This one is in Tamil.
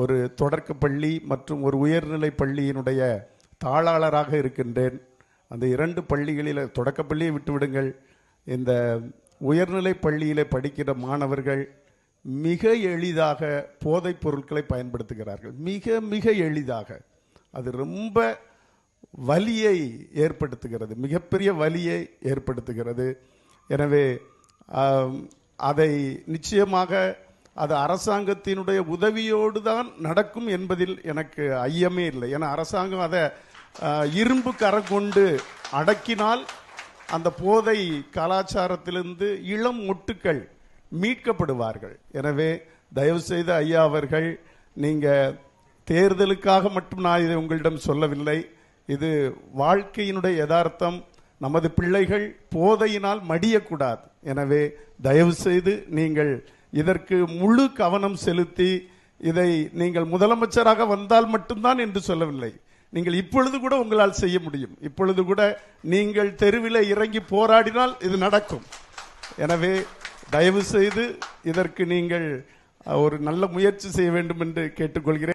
ஒரு தொடக்க பள்ளி மற்றும் ஒரு உயர்நிலை பள்ளியினுடைய தாளாளராக இருக்கின்றேன். அந்த இரண்டு பள்ளிகளில் தொடக்க பள்ளியை விட்டுவிடுங்கள். இந்த உயர்நிலை பள்ளியில் படிக்கிற மாணவர்கள் மிக எளிதாக போதைப் பொருட்களை பயன்படுத்துகிறார்கள். மிக மிக எளிதாக. அது ரொம்ப வலியை ஏற்படுத்துகிறது. மிகப்பெரிய வலியை ஏற்படுத்துகிறது. எனவே அதை நிச்சயமாக அது அரசாங்கத்தினுடைய உதவியோடு தான் நடக்கும் என்பதில் எனக்கு ஐயமே இல்லை. ஏன்னா அரசாங்கம் அதை இரும்பு கரை கொண்டு அடக்கினால் அந்த போதை கலாச்சாரத்திலிருந்து இளம் மொட்டுக்கள் மீட்கப்படுவார்கள். எனவே தயவு செய்து ஐயா அவர்கள் நீங்கள் தேர்தலுக்காக மட்டும் நான் இதை உங்களிடம் சொல்லவில்லை. இது வாழ்க்கையினுடைய யதார்த்தம். நமது பிள்ளைகள் போதையினால் மடியக்கூடாது. எனவே தயவு செய்து நீங்கள் இதற்கு முழு கவனம் செலுத்தி இதை நீங்கள் முதலமைச்சராக வந்தால் மட்டும்தான் என்று சொல்லவில்லை. நீங்கள் இப்பொழுது கூட உங்களால் செய்ய முடியும். இப்பொழுது கூட நீங்கள் தெருவில் இறங்கி போராடினால் இது நடக்கும். எனவே தயவு செய்து இதற்கு நீங்கள் ஒரு நல்ல முயற்சி செய்ய வேண்டும் என்று கேட்டுக்கொள்கிறேன்.